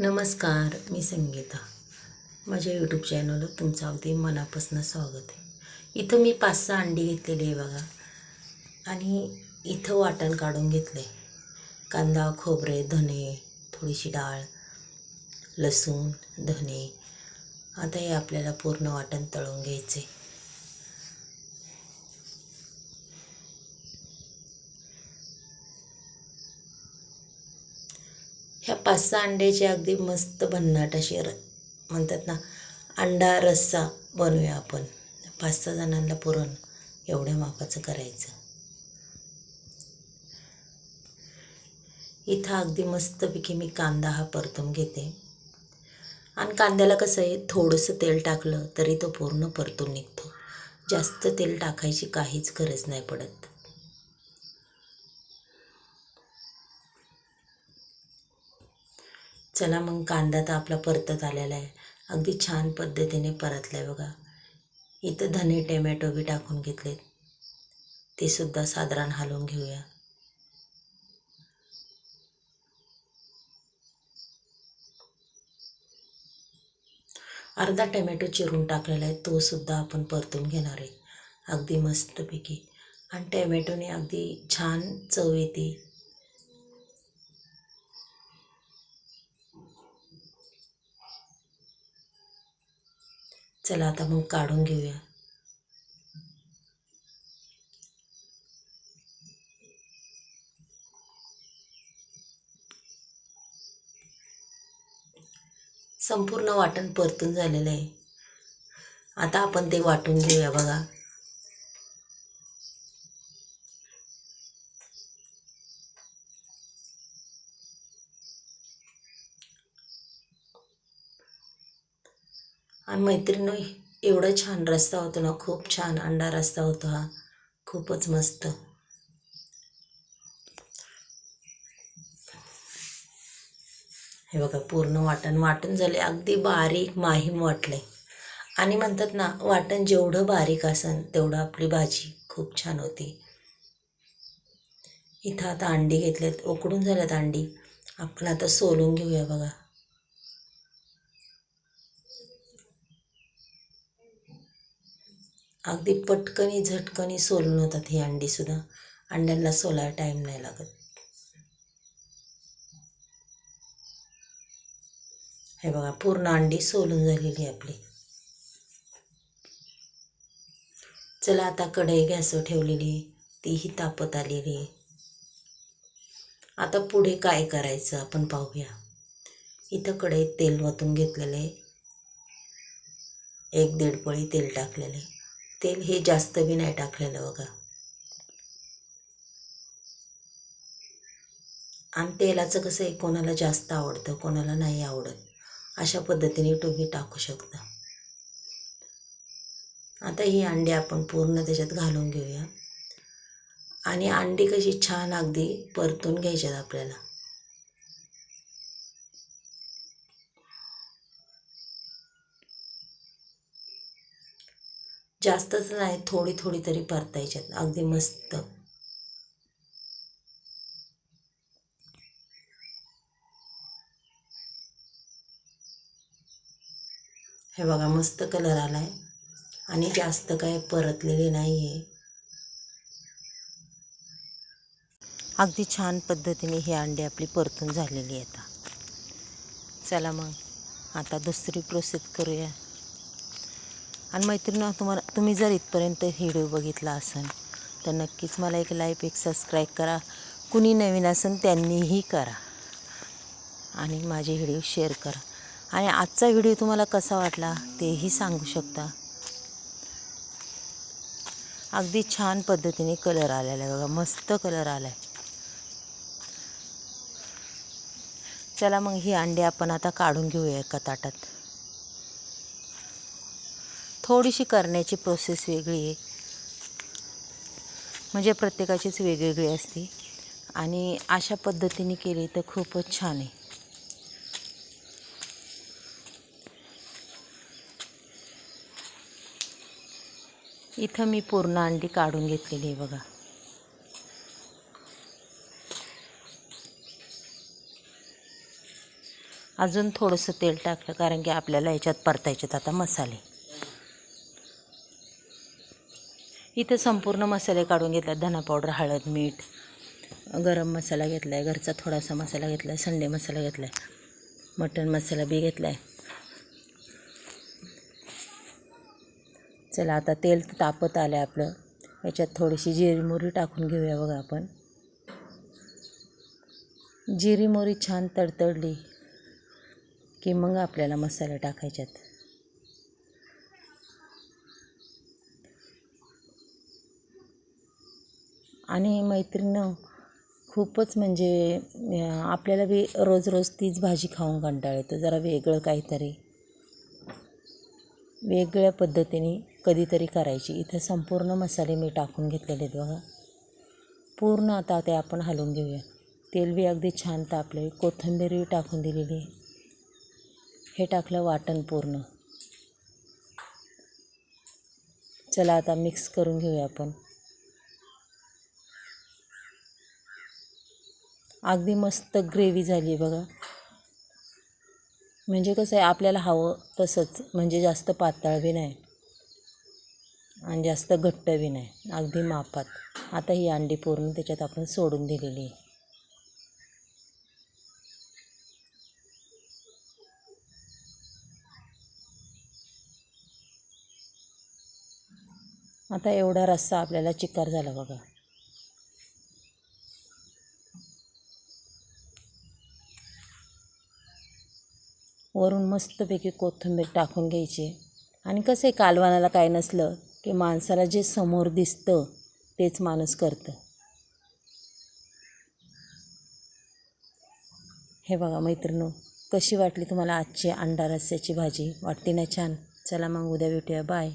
नमस्कार मी संगीता. माझ्या यूट्यूब चॅनलवर तुमचं अगदी मनापासून स्वागत आहे. इथं मी पाच सहा अंडी घेतलेली आहे बघा. आणि इथं वाटण काढून घेतलं आहे कांदा खोबरे धने थोडीशी डाळ लसूण धने. आता हे आपल्याला पूर्ण वाटण तळून घ्यायचे ह्या पाच सहा अंड्याची अगदी मस्त भन्नाट अशी र म्हणतात ना अंडा रस्सा बनवूया आपण. पाच सहा जणांना पुरण एवढ्या मापाचं करायचं. इथं अगदी मस्तपैकी मी कांदा हा परतून घेते. आणि कांद्याला कसं आहे थोडंसं तेल टाकलं तरी तो पूर्ण परतून निघतो. जास्त तेल टाकायची काहीच गरज नाही पडत. चला मग कांदा तर आपला परतत आलेला आहे. अगदी छान पद्धतीने परतला आहे बघा. इथं धने टोमॅटो बी टाकून घेतलेत. ते सुद्धा साधारण हलवून घेऊया. अर्धा टोमॅटो चिरून टाकलेला आहे. तो सुद्धा आपण परतून घेणार आहे. अगदी मस्तपैकी. आणि टोमॅटोने अगदी छान चव येते. चला आता मग काढून घेऊया. संपूर्ण वाटण परतून झालेलं आहे. आता आपण ते वाटून घेऊया बघा. आणि मैत्रिणी एवढा छान रस्ता होतो ना खूप छान अंडा रस्ता होतो. हा खूपच मस्त. हे बघा पूर्ण वाटण. वाटण झाले अगदी बारीक माहीम वाटले. आणि म्हणतात ना वाटण जेवढं बारीक असन तेवढं आपली भाजी खूप छान होती. इथं आता अंडी घेतल्यात उकडून झाल्यात अंडी. आपण आता सोलून घेऊया बघा. अगदी पटकनी झटकनी सोलून होतात ही अंडीसुद्धा अंड्यांना सोलायला टाईम नाही लागत. हे बघा पूर्ण अंडी सोलून झालेली आहे आपली. चला आता कढई गॅसवर ठेवलेली तीही तापत आलेली आता पुढे काय करायचं आपण पाहूया. इथं कढईत तेल वतून घेतलेलं आहे. एक दीड पळी तेल टाकलेलं आहे. तेल हे जास्त बी नाही टाकलेलं बघा. आणि तेलाचं कसं आहे कोणाला जास्त आवडतं कोणाला नाही आवडत. अशा पद्धतीने तुम्ही टाकू शकता. आता ही अंडी आपण पूर्ण त्याच्यात घालून घेऊया. आणि अंडी कशी छान अगदी परतून घ्यायच्यात आपल्याला. जास्तच नाही थोडी थोडी तरी परतायच्यात. अगदी मस्त. हे बघा मस्त कलर आला आहे आणि जास्त काय परतलेले नाही आहे अगदी छान पद्धतीने ही अंडी आपली परतून झालेली आहे आता. चला मग आता दुसरी प्रोसेस करूया. आणि मैत्रिणी तुम्हाला तुम्ही जर इथपर्यंत व्हिडिओ बघितला असेल तर नक्कीच मला एक लाईक एक सबस्क्राईब करा. कुणी नवीन असेल त्यांनीही करा. आणि माझे व्हिडिओ शेअर करा. आणि आजचा व्हिडिओ तुम्हाला कसा वाटला तेही सांगू शकता. अगदी छान पद्धतीने कलर आलेला आहे बघा. मस्त कलर आला आहे चला मग ही अंडी आपण आता काढून घेऊया एका ताटात. थोडीशी करण्याची प्रोसेस वेगळी आहे. म्हणजे प्रत्येकाचीच वेगवेगळी असते. आणि अशा पद्धतीने केली तर खूपच छान आहे. इथं मी पूर्ण अंडी काढून घेतलेली आहे बघा. अजून थोडंसं तेल टाकलं कारण की आपल्याला याच्यात परतायचेत आता मसाले. इथं संपूर्ण मसाले काढून घेतले धना पावडर हळद मीठ गरम मसाला घेतला आहे घरचा थोडासा मसाला घेतला आहे संडे मसाला घेतला आहे मटन मसाला बी घेतला आहे चला आता तेल तापत आलं आहे आपलं. याच्यात थोडीशी जिरी मोरी टाकून घेऊया बघा आपण. जिरी मोरी छान तडतडली की मग आपल्याला मसाले टाकायच्यात. आणि मैत्रिणं खूपच म्हणजे आपल्याला बी रोज रोज तीच भाजी खाऊन कंटाळ येतो. जरा वेगळं काहीतरी. वेगळ्या पद्धतीने कधीतरी करायची. इथं संपूर्ण मसाले मी टाकून घेतलेले आहेत बघा. पूर्ण आता ते आपण हलवून घेऊया. तेल बी अगदी छान तापले कोथिंबीर टाकून दिलेली आहे. हे टाकलं वाटण पूर्ण. चला आता मिक्स करून घेऊया आपण. अगदी मस्त ग्रेव्ही झाली आहे बघा. म्हणजे कसं आहे आपल्याला हवं तसंच म्हणजे जास्त पातळ बी नाही. आणि जास्त घट्ट बी नाही. अगदी मापात. आता ही अंडी पूर्ण त्याच्यात आपण सोडून दिलेली आहे. आता एवढा रस्सा आपल्याला चिकार झाला बघा. वरून मस्तपैकी कोथिंबीर टाकून घ्यायची. आणि कसं आहे कालवानाला काय नसलं की माणसाला जे समोर दिसतं तेच माणूस करतं. हे बघा मैत्रिणू कशी वाटली तुम्हाला आजची अंडा रस्स्याची भाजी? वाटते ना छान? चला मग उद्या भेटूया. बाय